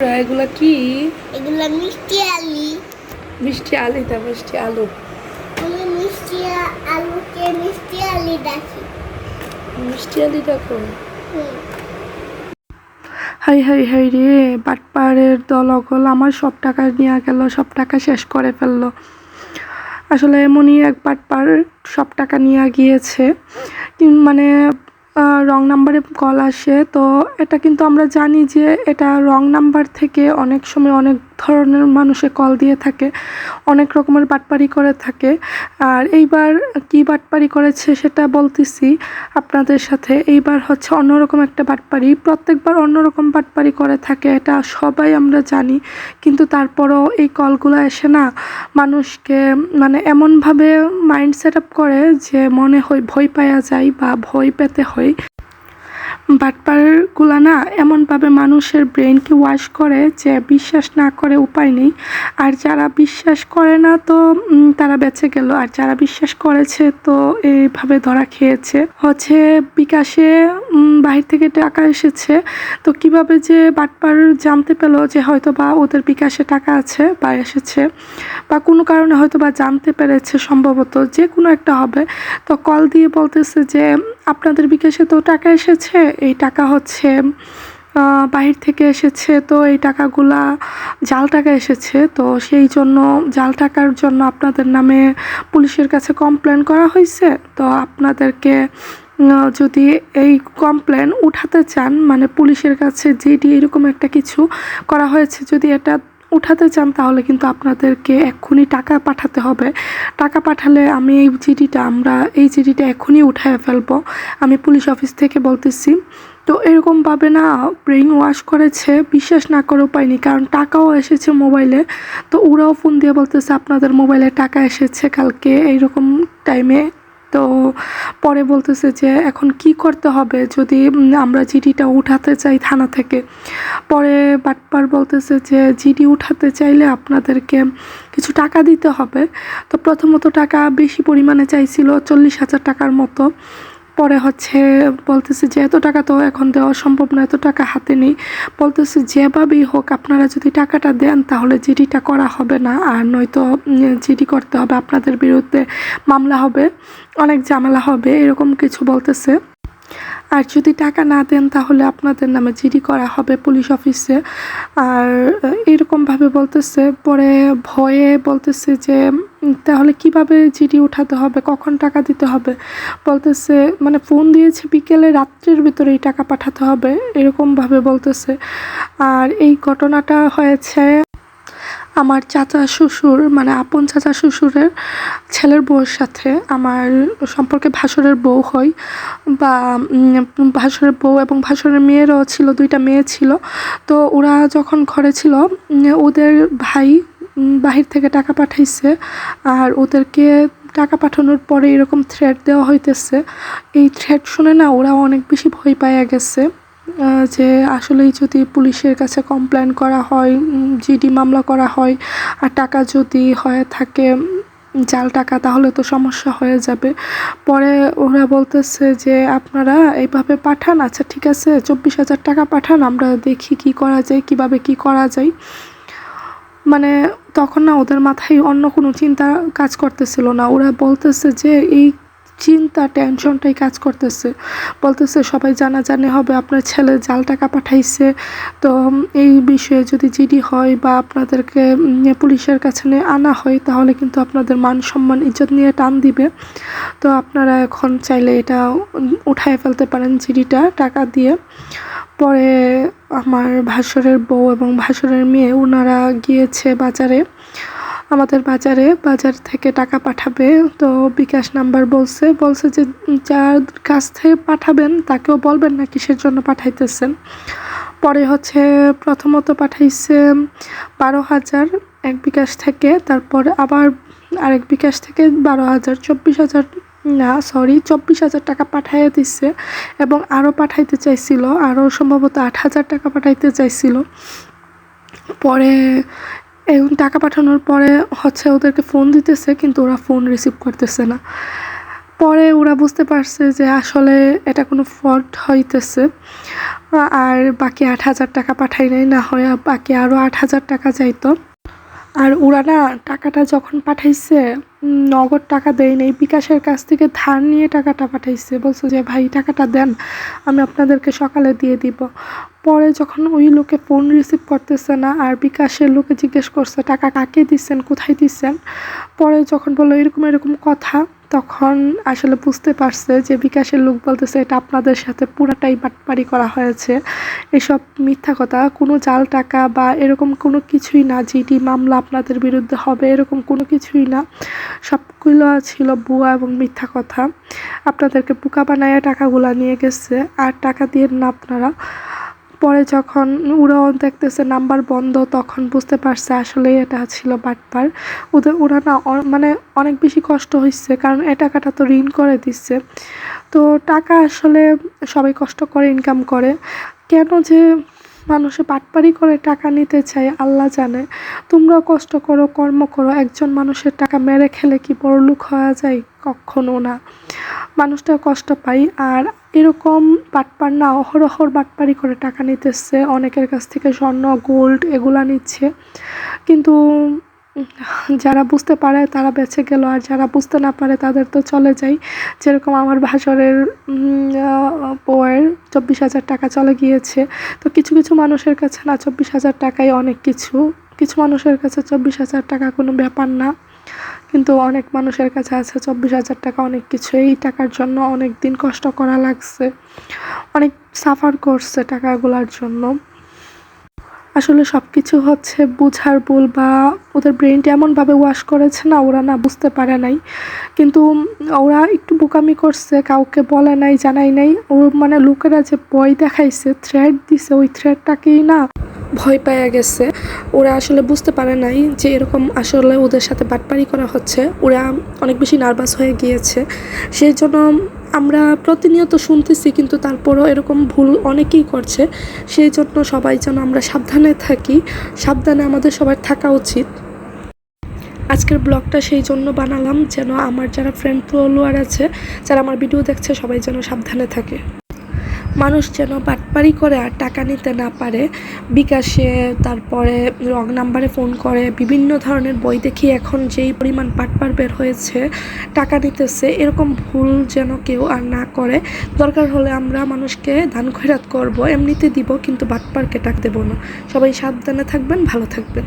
এগুলা কি? এগুলো মিষ্টি আলি। মিষ্টি আলিটা মিষ্টি আলু। আমি মিষ্টি আলুকে মিষ্টি আলি ডাকি। মিষ্টি আলি দেখো হাই হাই হাই রে বাটপাড়ের দল অকল আমার সব টাকা নিয়ে গেল সব টাকা শেষ করে ফেলল। আসলে এমনই এক বাটপার সব টাকা নিয়ে গিয়েছে। মানে রং নাম্বারে কল আসে। তো এটা কিন্তু আমরা জানি যে এটা রং নাম্বার থেকে অনেক সময় অনেক ধরনের মানুষে কল দিয়ে থাকে, অনেক রকমের বাটপারি করে থাকে। আর এইবার কি বাটপারি করেছে সেটা বলতেছি আপনাদের সাথে। এইবার হচ্ছে অন্যরকম একটা বাটপারি, প্রত্যেকবার অন্যরকম বাটপারি করে থাকে, এটা সবাই আমরা জানি। কিন্তু তারপরও এই কলগুলো এসে না মানুষকে মানে এমনভাবে মাইন্ড সেট আপ করে যে মনে হয় ভয় পাওয়া যায় বা ভয় পেতে হয়। বাটপারগুলো না এমনভাবে মানুষের ব্রেনকে ওয়াশ করে যে বিশ্বাস না করে উপায় নেই। আর যারা বিশ্বাস করে না তো তারা বেঁচে গেল। আর যারা বিশ্বাস করেছে তো এইভাবে ধরা খেয়েছে। হচ্ছে বিকাশে বাহির থেকে টাকা এসেছে। তো কীভাবে যে বাটপার জানতে পেল যে হয়তো বা ওদের বিকাশে টাকা আছে বা এসেছে বা কোনো কারণে হয়তো বা জানতে পেরেছে সম্ভবত যে কোনো একটা হবে। তো কল দিয়ে বলতেছে যে, আপনাদের বিকাশে তো টাকা এসেছে এই টাকা হচ্ছে বাহির থেকে এসেছে, তো এই টাকাগুলা জাল টাকা এসেছে, তো সেই জন্য জাল টাকার জন্য আপনাদের নামে পুলিশের কাছে কমপ্লেন করা হয়েছে। তো আপনাদেরকে যদি এই কমপ্লেন উঠাতে চান মানে পুলিশের কাছে জিডি এরকম একটা কিছু করা হয়েছে, যদি এটা উঠাতে চান, তাহলে কিন্তু আপনাদেরকে এক্ষুনি টাকা পাঠাতে হবে। টাকা পাঠালে আমি এই জিডিটা আমরা এই জিডিটা এক্ষুনি উঠায় ফেলব। আমি পুলিশ অফিস থেকে বলতেছি। তো এরকমভাবে না ব্রেইন ওয়াশ করেছে, বিশ্বাস না করে পাইনি কারণ টাকাও এসেছে মোবাইলে। তো ওরাও ফোন দিয়ে বলতেছে, আপনাদের মোবাইলে টাকা এসেছে কালকে, এইরকম টাইমে তো পরে বলতেছে যে এখন কি করতে হবে যদি আমরা জিডিটা উঠাতে চাই থানা থেকে। পরে বাটপার বলতেছে যে জিডি উঠাতে চাইলে আপনাদেরকে কিছু টাকা দিতে হবে। তো প্রথমত টাকা বেশি পরিমাণে চাইছিল চল্লিশ হাজার টাকার মতো। পরে হচ্ছে বলতেছে যে, এত টাকা তো এখন দেওয়া সম্ভব না, এত টাকা হাতে নেই। বলতেছে, যেভাবেই হোক, আপনারা যদি টাকাটা দেন, তাহলে জিডিটা করা হবে না, আর নয়তো জিডি করতে হবে, আপনাদের বিরুদ্ধে মামলা হবে, অনেক ঝামেলা হবে, এরকম কিছু বলতেছে। আর যদি টাকা না দেন, তাহলে আপনাদের নামে জিডি করা হবে পুলিশ অফিসে। আর এরকমভাবে বলতেছে, পরে ভয়ে বলতেছে যে তাহলে কীভাবে জিডি উঠাতে হবে? কখন টাকা দিতে হবে? বলতেছে মানে ফোন দিয়েছে বিকেলে রাত্রের ভিতরে এই টাকা পাঠাতে হবে, এরকমভাবে বলতেছে। আর এই ঘটনাটা হয়েছে আমার চাচা শ্বশুর মানে আপন চাচা শ্বশুরের ছেলের বউয়ের সাথে। আমার সম্পর্কে ভাসুরের বউ হয়, বা ভাসুরের বউ এবং ভাসুরের মেয়েরও ছিল, দুইটা মেয়ে ছিল। তো ওরা যখন ঘরে ছিল ওদের ভাই বাহির থেকে টাকা পাঠাইছে। আর ওদেরকে টাকা পাঠানোর পরে এরকম থ্রেট দেওয়া হইতেছে। এই থ্রেট শুনে না ওরা অনেক বেশি ভয় পাইয়া গেছে যে আসলেই যদি পুলিশের কাছে কমপ্লেন করা হয় জিডি মামলা করা হয়, আর টাকা যদি হয়ে থাকে জাল টাকা, তাহলে তো সমস্যা হয়ে যাবে। পরে ওরা বলতেছে যে, আপনারা এইভাবে পাঠান আচ্ছা ঠিক আছে, চব্বিশ হাজার টাকা পাঠান, আমরা দেখি কি করা যায়, কীভাবে কি করা যায়। মানে তখন না ওদের মাথায় অন্য কোনো চিন্তা কাজ করতেছিল না। ওরা বলতেছে যে এই চিন্তা, টেনশনটাই কাজ করতেছে। বলতেছে সবাই জানাজানি হবে, আপনার ছেলে জাল টাকা পাঠাইছে। তো এই বিষয়ে যদি জিডি হয় বা আপনাদেরকে পুলিশের কাছে নিয়ে আনা হয়, তাহলে কিন্তু আপনাদের মান সম্মান, ইজ্জত নিয়ে টান দিবে। তো আপনারা এখন চাইলে এটা উঠায় ফেলতে পারেন জিডিটা টাকা দিয়ে। পরে আমার ভাসুরের বউ এবং ভাসুরের মেয়ে ওনারা গিয়েছে বাজারে। আমাদের বাজারে, বাজার থেকে টাকা পাঠাবে। তো বিকাশ নাম্বার বলছে বলছে যে যার কাছ থেকে পাঠাবেন, তাকেও বলবেন না কিসের জন্য পাঠাইতেছেন। পরে হচ্ছে প্রথমত পাঠাইছে বারো হাজার এক বিকাশ থেকে, তারপর আবার আরেক বিকাশ থেকে বারো হাজার, চব্বিশ হাজার না সরি চব্বিশ হাজার টাকা পাঠাইয়া দিচ্ছে এবং আরও পাঠাইতে চাইছিল আরও সম্ভবত আট হাজার টাকা পাঠাইতে চাইছিল। পরে এই টাকা পাঠানোর পরে হচ্ছে ওদেরকে ফোন দিতেছে, কিন্তু ওরা ফোন রিসিভ করতেছে না। পরে ওরা বুঝতে পারছে যে আসলে এটা কোনো ফ্রড হইতেছে। আর বাকি আট হাজার টাকা পাঠাই নাই, না হয় বাকি আরও আট হাজার টাকা যাইতো। আর ওরা না টাকাটা যখন পাঠাইছে নগদ টাকা দেয় নাই। বিকাশের কাছ থেকে ধার নিয়ে টাকাটা পাঠাইছে। বলছে যে, ভাই টাকাটা দেন, আমি আপনাদেরকে সকালে দিয়ে দিব। পরে যখন ওই লোকে ফোন রিসিভ করতেছে না, আর বিকাশের লোকে জিজ্ঞেস করছে, টাকা কাকে দিচ্ছেন কোথায় দিচ্ছেন পরে যখন বলল, এরকম এরকম কথা। তখন আসলে বুঝতে পারছে যে বিকাশের লোক বলতেছে এটা আপনাদের সাথে পুরাটাই বাটপারি করা হয়েছে। এসব মিথ্যা কথা, কোনো জাল টাকা বা এরকম কোনো কিছুই না, জিডি মামলা আপনাদের বিরুদ্ধে হবে এরকম কোনো কিছুই না। সবগুলো ছিল ভুয়া এবং মিথ্যা কথা। আপনাদেরকে পোকা বানায় টাকাগুলো নিয়ে গেছে। আর টাকা দিয়ে না আপনারা পরে যখন ওরাও দেখতেছে, নাম্বার বন্ধ, তখন বুঝতে পারছে আসলে এটা ছিল বাটপার। ওদের ওরা না মানে অনেক বেশি কষ্ট হয়েছে কারণ এ টাকাটা তো ঋণ করে দিচ্ছে। তো টাকা আসলে সবাই কষ্ট করে ইনকাম করে। কেন যে মানুষে পাটপাড়ি করে টাকা নিতে চায়, আল্লাহ জানে। তোমরাও কষ্ট করো, কর্ম করো, একজন মানুষের টাকা মেরে খেলে কি বড়লুক হওয়া যায়? কখনো না। মানুষটা কষ্ট পাই আর এরকম বাটপার না, অহরহর বাটপারি করে টাকা নিতেছে, অনেকের কাছ থেকে স্বর্ণ গোল্ড এগুলা নিচ্ছে। কিন্তু যারা বুঝতে পারে তারা বেঁচে গেল আর যারা বুঝতে না পারে তাদের তো চলে যায় যেরকম আমার ভাসরের উম, বউয়ের চব্বিশ হাজার টাকা চলে গিয়েছে। তো কিছু কিছু মানুষের কাছে না চব্বিশ হাজার টাকাই অনেক কিছু। কিছু মানুষের কাছে চব্বিশ হাজার টাকা কোনো ব্যাপার না। কিন্তু অনেক মানুষের কাছে আছে চব্বিশ হাজার টাকা অনেক কিছু। এই টাকার জন্য অনেক দিন কষ্ট করা লাগছে। অনেক সাফার করছে টাকাগুলোর জন্য। আসলে সব কিছু হচ্ছে বুঝার ভুল বা ওদের ব্রেনটা এমনভাবে ওয়াশ করেছে না, ওরা না বুঝতে পারে নাই। কিন্তু ওরা একটু বোকামি করছে, কাউকে বলে নাই, জানাই নাই। ও মানে লোকেরা যে ভয় দেখাইছে থ্রেড দিছে, ওই থ্রেডটাকেই না ভয় পাইয়া গেছে। ওরা আসলে বুঝতে পারে নাই যে এরকম আসলে ওদের সাথে বাটপারি করা হচ্ছে। ওরা অনেক বেশি নার্ভাস হয়ে গিয়েছে। সেই জন্য আমরা প্রতিনিয়ত শুনতেছি, কিন্তু তারপরও এরকম ভুল অনেকেই করছে। সেই জন্য সবাই যেন আমরা সাবধানে থাকি, সাবধানে আমাদের সবার থাকা উচিত। আজকের ব্লগটা সেই জন্য বানালাম যেন আমার যারা ফ্রেন্ড ফলোয়ার আছে, যারা আমার ভিডিও দেখছে, সবাই যেন সাবধানে থাকে। মানুষ যেন বাটপারি করে আর টাকা নিতে না পারে, বিকাশে তারপরে রং নাম্বারে ফোন করে, বিভিন্ন ধরনের বই দেখি এখন যেই পরিমাণ বাটপার বের হয়েছে, টাকা নিতেছে, এরকম ভুল যেন কেউ আর না করে। দরকার হলে আমরা মানুষকে দান খয়রাত করব, এমনিতে দিব কিন্তু বাটপারকে টাক দেবো না। সবাই সাবধানে থাকবেন, ভালো থাকবেন।